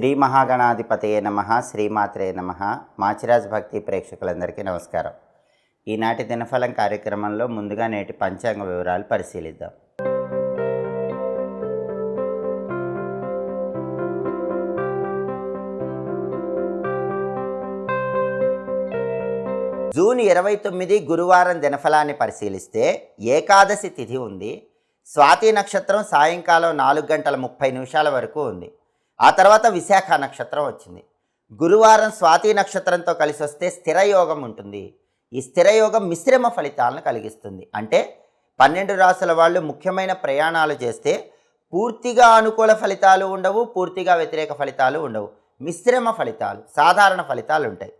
శ్రీ మహాగణాధిపతయ నమ శ్రీమాత్రే నమ. మాచిరాజ్ భక్తి ప్రేక్షకులందరికీ నమస్కారం. ఈనాటి దినఫలం కార్యక్రమంలో ముందుగా నేటి పంచాంగ వివరాలు పరిశీలిద్దాం. జూన్ ఇరవై తొమ్మిది గురువారం దినఫలాన్ని పరిశీలిస్తే ఏకాదశి తిథి ఉంది. స్వాతి నక్షత్రం సాయంకాలం నాలుగు గంటల ముప్పై నిమిషాల వరకు ఉంది. ఆ తర్వాత విశాఖ నక్షత్రం వచ్చింది. గురువారం స్వాతి నక్షత్రంతో కలిసి వస్తే స్థిరయోగం ఉంటుంది. ఈ స్థిరయోగం మిశ్రమ ఫలితాలను కలిగిస్తుంది. అంటే పన్నెండు రాసుల వాళ్ళు ముఖ్యమైన ప్రయాణాలు చేస్తే పూర్తిగా అనుకూల ఫలితాలు ఉండవు పూర్తిగా వ్యతిరేక ఫలితాలు ఉండవు. మిశ్రమ ఫలితాలు సాధారణ ఫలితాలు ఉంటాయి.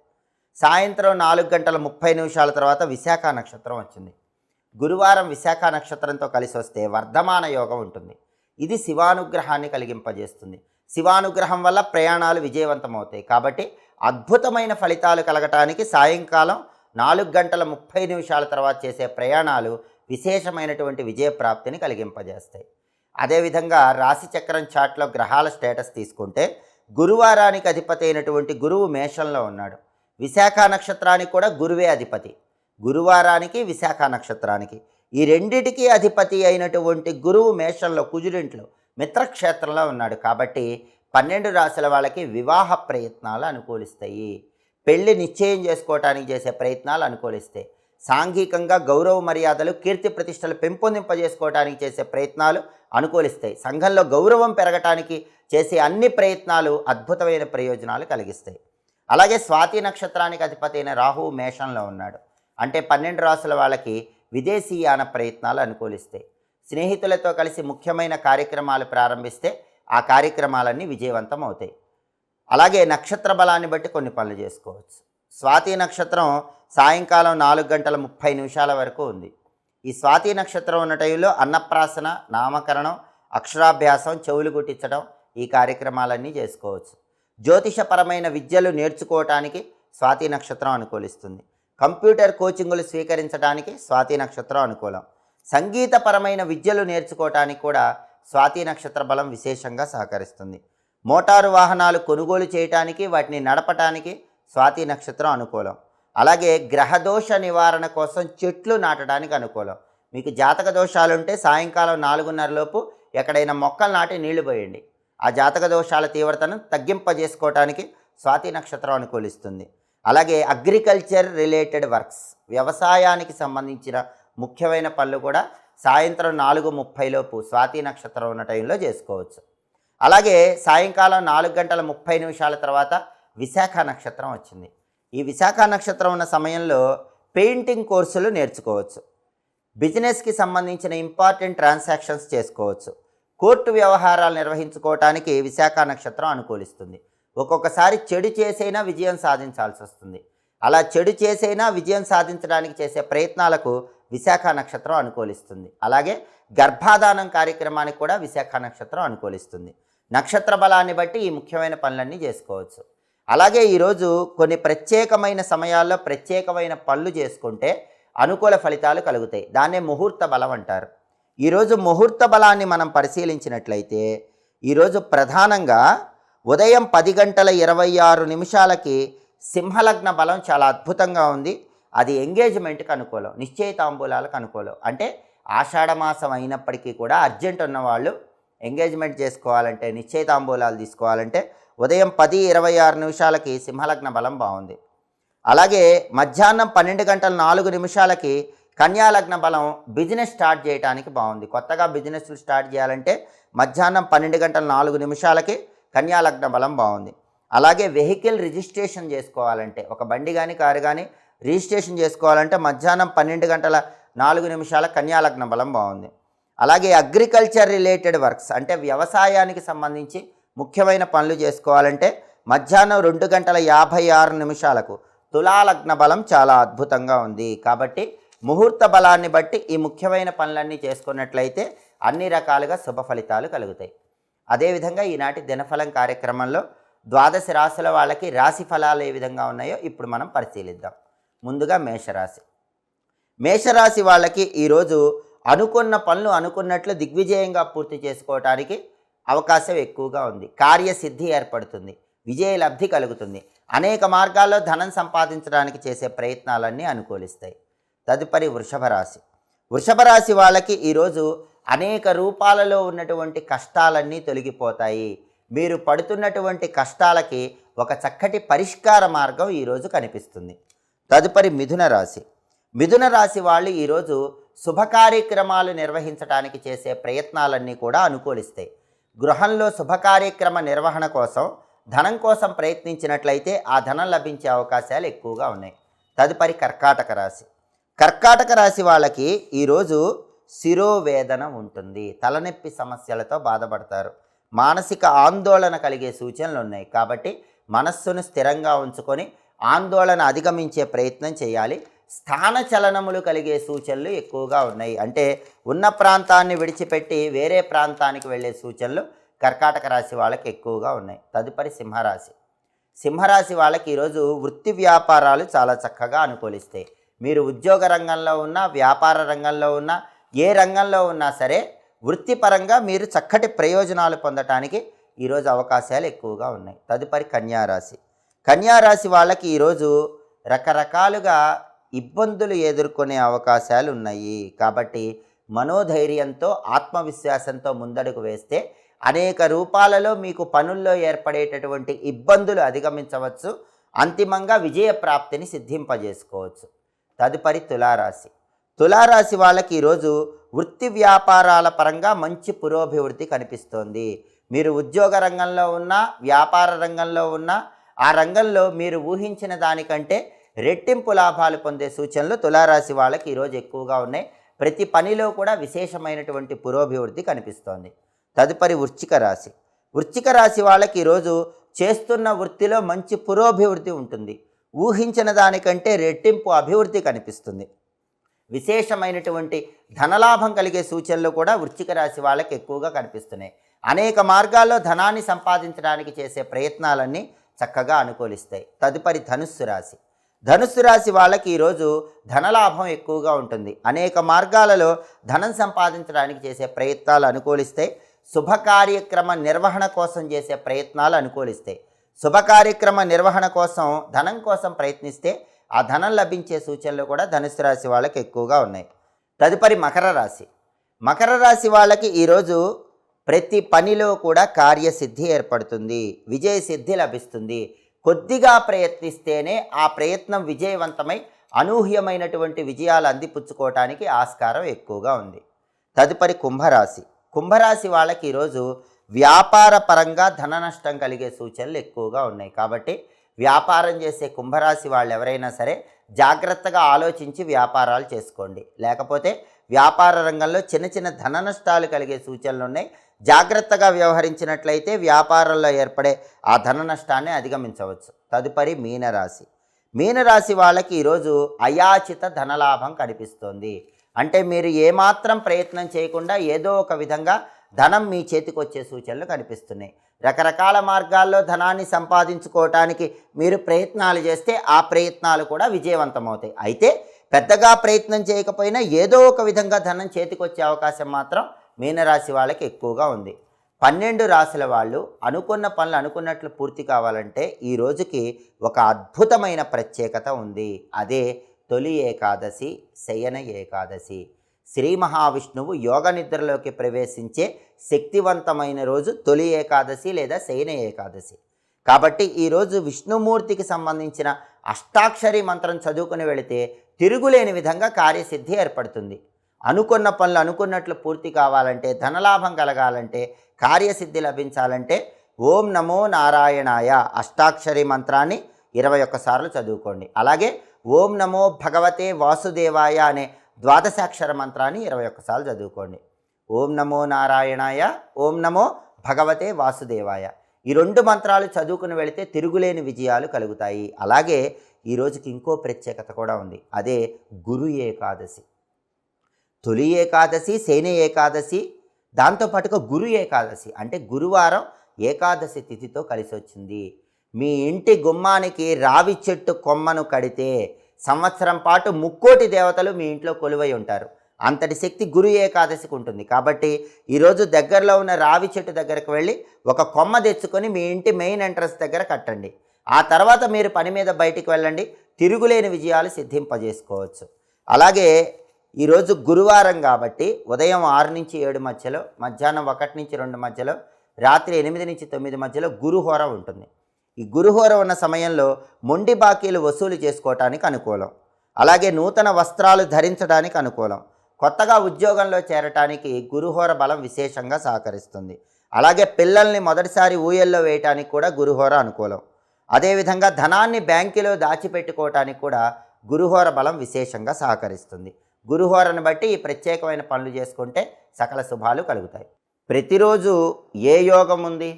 సాయంత్రం నాలుగు గంటల ముప్పై నిమిషాల తర్వాత విశాఖ నక్షత్రం వచ్చింది. గురువారం విశాఖ నక్షత్రంతో కలిసి వస్తే వర్ధమాన యోగం ఉంటుంది. ఇది శివానుగ్రహాన్ని కలిగింపజేస్తుంది. శివానుగ్రహం వల్ల ప్రయాణాలు విజయవంతమవుతాయి. కాబట్టి అద్భుతమైన ఫలితాలు కలగటానికి సాయంకాలం నాలుగు గంటల ముప్పై నిమిషాల తర్వాత చేసే ప్రయాణాలు విశేషమైనటువంటి విజయప్రాప్తిని కలిగింపజేస్తాయి. అదేవిధంగా రాశిచక్రం చాట్లో గ్రహాల స్టేటస్ తీసుకుంటే గురువారానికి అధిపతి అయినటువంటి గురువు మేషంలో ఉన్నాడు. విశాఖ నక్షత్రానికి కూడా గురువే అధిపతి. గురువారానికి విశాఖ నక్షత్రానికి. ఈ రెండిటికీ అధిపతి అయినటువంటి గురువు మేషంలో కుజుడింట్లో మిత్రక్షేత్రంలో ఉన్నాడు. కాబట్టి పన్నెండు రాశుల వాళ్ళకి వివాహ ప్రయత్నాలు అనుకూలిస్తాయి. పెళ్ళి నిశ్చయం చేసుకోవటానికి చేసే ప్రయత్నాలు అనుకూలిస్తాయి. సాంఘికంగా గౌరవ మర్యాదలు కీర్తి ప్రతిష్టలు పెంపొందింపజేసుకోవడానికి చేసే ప్రయత్నాలు అనుకూలిస్తాయి. సంఘంలో గౌరవం పెరగటానికి చేసే అన్ని ప్రయత్నాలు అద్భుతమైన ప్రయోజనాలు కలిగిస్తాయి. అలాగే స్వాతి నక్షత్రానికి అధిపతి అయిన రాహువు మేషంలో ఉన్నాడు. అంటే పన్నెండు రాసుల వాళ్ళకి విదేశీయాన ప్రయత్నాలు అనుకూలిస్తాయి. స్నేహితులతో కలిసి ముఖ్యమైన కార్యక్రమాలు ప్రారంభిస్తే ఆ కార్యక్రమాలన్నీ విజయవంతం అవుతాయి. అలాగే నక్షత్ర బలాన్ని బట్టి కొన్ని పనులు చేసుకోవచ్చు. స్వాతి నక్షత్రం సాయంకాలం నాలుగు గంటల ముప్పై నిమిషాల వరకు ఉంది. ఈ స్వాతి నక్షత్రం ఉన్న టైంలో అన్నప్రాసన నామకరణం అక్షరాభ్యాసం చెవులు గుట్టించడం ఈ కార్యక్రమాలన్నీ చేసుకోవచ్చు. జ్యోతిషపరమైన విద్యలు నేర్చుకోవటానికి స్వాతి నక్షత్రం అనుకూలిస్తుంది. కంప్యూటర్ కోచింగులు స్వీకరించడానికి స్వాతి నక్షత్రం అనుకూలం. సంగీతపరమైన విద్యలు నేర్చుకోవటానికి కూడా స్వాతి నక్షత్ర బలం విశేషంగా సహకరిస్తుంది. మోటారు వాహనాలు కొనుగోలు చేయటానికి వాటిని నడపటానికి స్వాతి నక్షత్రం అనుకూలం. అలాగే గ్రహదోష నివారణ కోసం చెట్లు నాటడానికి అనుకూలం. మీకు జాతక దోషాలుంటే సాయంకాలం నాలుగున్నరలోపు ఎక్కడైనా మొక్కలు నాటి నీళ్ళు పోయండి. ఆ జాతక దోషాల తీవ్రతను తగ్గింపజేసుకోవటానికి స్వాతి నక్షత్రం అనుకూలిస్తుంది. అలాగే అగ్రికల్చర్ రిలేటెడ్ వర్క్స్ వ్యవసాయానికి సంబంధించిన ముఖ్యమైన పనులు కూడా సాయంత్రం నాలుగు ముప్పైలోపు స్వాతి నక్షత్రం ఉన్న టైంలో చేసుకోవచ్చు. అలాగే సాయంకాలం నాలుగు గంటల ముప్పై నిమిషాల తర్వాత విశాఖ నక్షత్రం వచ్చింది. ఈ విశాఖ నక్షత్రం ఉన్న సమయంలో పెయింటింగ్ కోర్సులు నేర్చుకోవచ్చు. బిజినెస్కి సంబంధించిన ఇంపార్టెంట్ ట్రాన్సాక్షన్స్ చేసుకోవచ్చు. కోర్టు వ్యవహారాలు నిర్వహించుకోవటానికి విశాఖ నక్షత్రం అనుకూలిస్తుంది. ఒక్కొక్కసారి చెడు చేసైనా విజయం సాధించాల్సి వస్తుంది అలా చెడు చేసైనా విజయం సాధించడానికి చేసే ప్రయత్నాలకు విశాఖ నక్షత్రం అనుకూలిస్తుంది. అలాగే గర్భాధానం కార్యక్రమానికి కూడా విశాఖ నక్షత్రం అనుకూలిస్తుంది. నక్షత్ర బలాన్ని బట్టి ఈ ముఖ్యమైన పనులన్నీ చేసుకోవచ్చు. అలాగే ఈరోజు కొన్ని ప్రత్యేకమైన సమయాల్లో ప్రత్యేకమైన పనులు చేసుకుంటే అనుకూల ఫలితాలు కలుగుతాయి. దాన్నే ముహూర్త బలం అంటారు. ఈరోజు ముహూర్త బలాన్ని మనం పరిశీలించినట్లయితే ఈరోజు ప్రధానంగా ఉదయం పది గంటల ఇరవై ఆరు నిమిషాలకి సింహలగ్న బలం చాలా అద్భుతంగా ఉంది. అది ఎంగేజ్మెంట్కి అనుకూలం నిశ్చయితాంబూలాలకు అనుకూలం. అంటే ఆషాఢమాసం అయినప్పటికీ కూడా అర్జెంట్ ఉన్నవాళ్ళు ఎంగేజ్మెంట్ చేసుకోవాలంటే నిశ్చయితాంబూలాలు తీసుకోవాలంటే ఉదయం పది ఇరవై ఆరు నిమిషాలకి సింహలగ్న బలం బాగుంది. అలాగే మధ్యాహ్నం పన్నెండు గంటల నాలుగు నిమిషాలకి కన్యాలగ్న బలం బిజినెస్ స్టార్ట్ చేయడానికి బాగుంది. కొత్తగా బిజినెస్లు స్టార్ట్ చేయాలంటే మధ్యాహ్నం పన్నెండు గంటల నాలుగు నిమిషాలకి కన్యాలగ్న బలం బాగుంది. అలాగే వెహికల్ రిజిస్ట్రేషన్ చేసుకోవాలంటే ఒక బండి కానీ కారు కానీ రిజిస్ట్రేషన్ చేసుకోవాలంటే మధ్యాహ్నం పన్నెండు గంటల నాలుగు నిమిషాల కన్యాలగ్న బలం బాగుంది. అలాగే అగ్రికల్చర్ రిలేటెడ్ వర్క్స్ అంటే వ్యవసాయానికి సంబంధించి ముఖ్యమైన పనులు చేసుకోవాలంటే మధ్యాహ్నం రెండు గంటల యాభై ఆరు నిమిషాలకు తులాలగ్న బలం చాలా అద్భుతంగా ఉంది. కాబట్టి ముహూర్త బలాన్ని బట్టి ఈ ముఖ్యమైన పనులన్నీ చేసుకున్నట్లయితే అన్ని రకాలుగా శుభ ఫలితాలు కలుగుతాయి. అదేవిధంగా ఈనాటి దినఫలం కార్యక్రమంలో ద్వాదశ రాశుల వాళ్ళకి రాశి ఫలాలు ఏ విధంగా ఉన్నాయో ఇప్పుడు మనం పరిశీలిద్దాం. ముందుగా మేషరాశి. మేషరాశి వాళ్ళకి ఈరోజు అనుకున్న పనులు అనుకున్నట్లు దిగ్విజయంగా పూర్తి చేసుకోవటానికి అవకాశం ఎక్కువగా ఉంది. కార్యసిద్ధి ఏర్పడుతుంది. విజయ లబ్ధి కలుగుతుంది. అనేక మార్గాల్లో ధనం సంపాదించడానికి చేసే ప్రయత్నాలన్నీ అనుకూలిస్తాయి. తదుపరి వృషభ రాశి. వృషభ రాశి వాళ్ళకి ఈరోజు అనేక రూపాలలో ఉన్నటువంటి కష్టాలన్నీ తొలగిపోతాయి. మీరు పడుతున్నటువంటి కష్టాలకి ఒక చక్కటి పరిష్కార మార్గం ఈరోజు కనిపిస్తుంది. తదుపరి మిథున రాశి. మిథున రాశి వాళ్ళు ఈరోజు శుభ కార్యక్రమాలు నిర్వహించడానికి చేసే ప్రయత్నాలన్నీ కూడా అనుకూలిస్తాయి. గృహంలో శుభ కార్యక్రమ నిర్వహణ కోసం ధనం కోసం ప్రయత్నించినట్లయితే ఆ ధనం లభించే అవకాశాలు ఎక్కువగా ఉన్నాయి. తదుపరి కర్కాటక రాశి. కర్కాటక రాశి వాళ్ళకి ఈరోజు శిరోవేదన ఉంటుంది. తలనొప్పి సమస్యలతో బాధపడతారు. మానసిక ఆందోళన కలిగే సూచనలు ఉన్నాయి. కాబట్టి మనస్సును స్థిరంగా ఉంచుకొని ఆందోళన అధిగమించే ప్రయత్నం చేయాలి. స్థాన చలనములు కలిగే సూచనలు ఎక్కువగా ఉన్నాయి. అంటే ఉన్న ప్రాంతాన్ని విడిచిపెట్టి వేరే ప్రాంతానికి వెళ్ళే సూచనలు కర్కాటక రాశి వాళ్ళకి ఎక్కువగా ఉన్నాయి. తదుపరి సింహరాశి. సింహరాశి వాళ్ళకి ఈరోజు వృత్తి వ్యాపారాలు చాలా చక్కగా అనుకూలిస్తాయి. మీరు ఉద్యోగ రంగంలో ఉన్నా వ్యాపార రంగంలో ఉన్నా ఏ రంగంలో ఉన్నా సరే వృత్తిపరంగా మీరు చక్కటి ప్రయోజనాలు పొందటానికి ఈరోజు అవకాశాలు ఎక్కువగా ఉన్నాయి. తదుపరి కన్యారాశి. కన్యారాశి వాళ్ళకి ఈరోజు రకరకాలుగా ఇబ్బందులు ఎదుర్కొనే అవకాశాలు ఉన్నాయి కాబట్టి మనోధైర్యంతో ఆత్మవిశ్వాసంతో ముందడుగు వేస్తే అనేక రూపాలలో మీకు పనుల్లో ఏర్పడేటటువంటి ఇబ్బందులు అధిగమించవచ్చు. అంతిమంగా విజయ ప్రాప్తిని సిద్ధింపజేసుకోవచ్చు. తదుపరి తులారాశి. తులారాశి వాళ్ళకి ఈరోజు వృత్తి వ్యాపారాల పరంగా మంచి పురోభివృద్ధి కనిపిస్తోంది. మీరు ఉద్యోగ రంగంలో ఉన్నా వ్యాపార రంగంలో ఉన్నా ఆ రంగంలో మీరు ఊహించిన దానికంటే రెట్టింపు లాభాలు పొందే సూచనలు తులారాశి వాళ్ళకి ఈరోజు ఎక్కువగా ఉన్నాయి. ప్రతి పనిలో కూడా విశేషమైనటువంటి పురోభివృద్ధి కనిపిస్తోంది. తదుపరి వృశ్చిక రాశి. వృశ్చిక రాశి వాళ్ళకి ఈరోజు చేస్తున్న వృత్తిలో మంచి పురోభివృద్ధి ఉంటుంది. ఊహించిన దానికంటే రెట్టింపు అభివృద్ధి కనిపిస్తుంది. విశేషమైనటువంటి ధనలాభం కలిగే సూచనలు కూడా వృశ్చిక రాశి వాళ్ళకి ఎక్కువగా కనిపిస్తున్నాయి. అనేక మార్గాల్లో ధనాన్ని సంపాదించడానికి చేసే ప్రయత్నాలన్నీ చక్కగా అనుకూలిస్తాయి. తదుపరి ధనుస్సు రాశి. ధనుస్సు రాశి వాళ్ళకి ఈరోజు ధనలాభం ఎక్కువగా ఉంటుంది. అనేక మార్గాలలో ధనం సంపాదించడానికి చేసే ప్రయత్నాలు అనుకూలిస్తాయి. శుభ కార్యక్రమ నిర్వహణ కోసం చేసే ప్రయత్నాలు అనుకూలిస్తాయి. శుభ కార్యక్రమ నిర్వహణ కోసం ధనం కోసం ప్రయత్నిస్తే ఆ ధనం లభించే సూచనలు కూడా ధనుసు రాశి వాళ్ళకి ఎక్కువగా ఉన్నాయి. తదుపరి మకర రాశి. మకర రాశి వాళ్ళకి ఈరోజు ప్రతి పనిలో కూడా కార్యసిద్ధి ఏర్పడుతుంది విజయసిద్ధి లభిస్తుంది. కొద్దిగా ప్రయత్నిస్తేనే ఆ ప్రయత్నం విజయవంతమై అనూహ్యమైనటువంటి విజయాలు అందిపుచ్చుకోవటానికి ఆస్కారం ఎక్కువగా ఉంది. తదుపరి కుంభరాశి. కుంభరాశి వాళ్ళకి ఈరోజు వ్యాపార పరంగా ధన నష్టం కలిగే సూచనలు ఎక్కువగా ఉన్నాయి. కాబట్టి వ్యాపారం చేసే కుంభరాశి వాళ్ళు ఎవరైనా సరే జాగ్రత్తగా ఆలోచించి వ్యాపారాలు చేసుకోండి. లేకపోతే వ్యాపార రంగంలో చిన్న చిన్న ధన నష్టాలు కలిగే సూచనలు ఉన్నాయి. జాగ్రత్తగా వ్యవహరించినట్లయితే వ్యాపారంలో ఏర్పడే ఆ ధన నష్టాన్ని అధిగమించవచ్చు. తదుపరి మీనరాశి. మీనరాశి వాళ్ళకి ఈరోజు అయాచిత ధనలాభం కనిపిస్తోంది. అంటే మీరు ఏమాత్రం ప్రయత్నం చేయకుండా ఏదో ఒక విధంగా ధనం మీ చేతికి వచ్చే సూచనలు కనిపిస్తున్నాయి. రకరకాల మార్గాల్లో ధనాన్ని సంపాదించుకోవటానికి మీరు ప్రయత్నాలు చేస్తే ఆ ప్రయత్నాలు కూడా విజయవంతమవుతాయి. అయితే పెద్దగా ప్రయత్నం చేయకపోయినా ఏదో ఒక విధంగా ధనం చేతికి వచ్చే అవకాశం మాత్రం మీనరాశి వాళ్ళకి ఎక్కువగా ఉంది. పన్నెండు రాశుల వాళ్ళు అనుకున్న పనులు అనుకున్నట్లు పూర్తి కావాలంటే ఈ రోజుకి ఒక అద్భుతమైన ప్రత్యేకత ఉంది. అదే తొలి ఏకాదశి శయన ఏకాదశి. శ్రీ మహావిష్ణువు యోగ నిద్రలోకి ప్రవేశించే శక్తివంతమైన రోజు తొలి ఏకాదశి లేదా శయన ఏకాదశి. కాబట్టి ఈరోజు విష్ణుమూర్తికి సంబంధించిన అష్టాక్షరి మంత్రం చదువుకుని వెళితే తిరుగులేని విధంగా కార్యసిద్ధి ఏర్పడుతుంది. అనుకున్న పనులు అనుకున్నట్లు పూర్తి కావాలంటే ధనలాభం కలగాలంటే కార్యసిద్ధి లభించాలంటే ఓం నమో నారాయణాయ అష్టాక్షరి మంత్రాన్ని ఇరవై ఒక్కసార్లు చదువుకోండి. అలాగే ఓం నమో భగవతే వాసుదేవాయ అనే ద్వాదశాక్షర మంత్రాన్ని ఇరవై ఒక్కసార్లు చదువుకోండి. ఓం నమో నారాయణాయ ఓం నమో భగవతే వాసుదేవాయ. ఈ రెండు మంత్రాలు చదువుకుని వెళితే తిరుగులేని విజయాలు కలుగుతాయి. అలాగే ఈ రోజుకి ఇంకో ప్రత్యేకత కూడా ఉంది. అదే గురు ఏకాదశి. తొలి ఏకాదశి సేనే ఏకాదశి దాంతోపాటుగా గురు ఏకాదశి. అంటే గురువారం ఏకాదశి తిథితో కలిసి వచ్చింది మీ ఇంటి గుమ్మానికి రావి చెట్టు కొమ్మను కడితే సంవత్సరం పాటు ముక్కోటి దేవతలు మీ ఇంట్లో కొలువై ఉంటారు. అంతటి శక్తి గురు ఏకాదశికి ఉంటుంది. కాబట్టి ఈరోజు దగ్గరలో ఉన్న రావి చెట్టు దగ్గరకు వెళ్ళి ఒక కొమ్మ తెచ్చుకొని మీ ఇంటి మెయిన్ ఎంట్రన్స్ దగ్గర కట్టండి. ఆ తర్వాత మీరు పని మీద బయటికి వెళ్ళండి. తిరుగులేని విజయాలు సిద్ధింపజేసుకోవచ్చు. అలాగే ఈరోజు గురువారం కాబట్టి ఉదయం ఆరు నుంచి ఏడు మధ్యలో మధ్యాహ్నం ఒకటి నుంచి రెండు మధ్యలో రాత్రి ఎనిమిది నుంచి తొమ్మిది మధ్యలో గురుహోర ఉంటుంది. ఈ గురుహోర ఉన్న సమయంలో మొండి బాకీలు వసూలు చేసుకోవటానికి అనుకూలం. అలాగే నూతన వస్త్రాలు ధరించడానికి అనుకూలం. కొత్తగా ఉద్యోగంలో చేరటానికి గురుహోర బలం విశేషంగా సహకరిస్తుంది. అలాగే పిల్లల్ని మొదటిసారి ఊయల్లో వేయటానికి కూడా గురుహోర అనుకూలం. అదేవిధంగా ధనాన్ని బ్యాంకులో దాచిపెట్టుకోవటానికి కూడా గురుహోర బలం విశేషంగా సహకరిస్తుంది. గురుహోరను బట్టి ఈ ప్రత్యేకమైన పనులు చేసుకుంటే సకల శుభాలు కలుగుతాయి. ప్రతిరోజు ఏ యోగం ఉంది?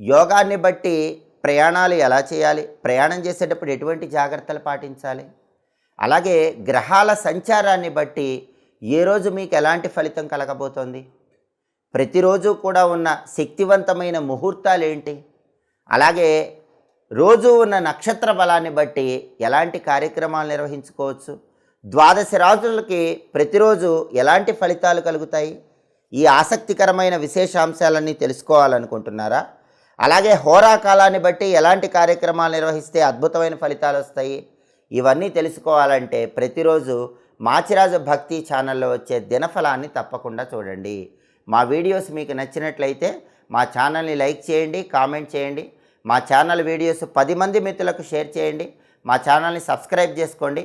యోగాన్ని బట్టి ప్రయాణాలు ఎలా చేయాలి? ప్రయాణం చేసేటప్పుడు ఎటువంటి జాగ్రత్తలు పాటించాలి? అలాగే గ్రహాల సంచారాన్ని బట్టి ఏ రోజు మీకు ఎలాంటి ఫలితం కలగబోతోంది? ప్రతిరోజు కూడా ఉన్న శక్తివంతమైన ముహూర్తాలు ఏంటి? అలాగే రోజు ఉన్న నక్షత్ర బలాన్ని బట్టి ఎలాంటి కార్యక్రమాలు నిర్వహించుకోవచ్చు? ద్వాదశ రాజులకి ప్రతిరోజు ఎలాంటి ఫలితాలు కలుగుతాయి? ఈ ఆసక్తికరమైన విశేషాంశాలన్నీ తెలుసుకోవాలనుకుంటున్నారా? అలాగే హోరా కాలాన్ని బట్టి ఎలాంటి కార్యక్రమాలు నిర్వహిస్తే అద్భుతమైన ఫలితాలు వస్తాయి? ఇవన్నీ తెలుసుకోవాలంటే ప్రతిరోజు మాచిరాజు భక్తి ఛానల్లో వచ్చే దినఫలాన్ని తప్పకుండా చూడండి. మా వీడియోస్ మీకు నచ్చినట్లయితే మా ఛానల్ని లైక్ చేయండి కామెంట్ చేయండి. మా ఛానల్ వీడియోస్ పది మంది మిత్రులకు షేర్ చేయండి. మా ఛానల్ని సబ్స్క్రైబ్ చేసుకోండి.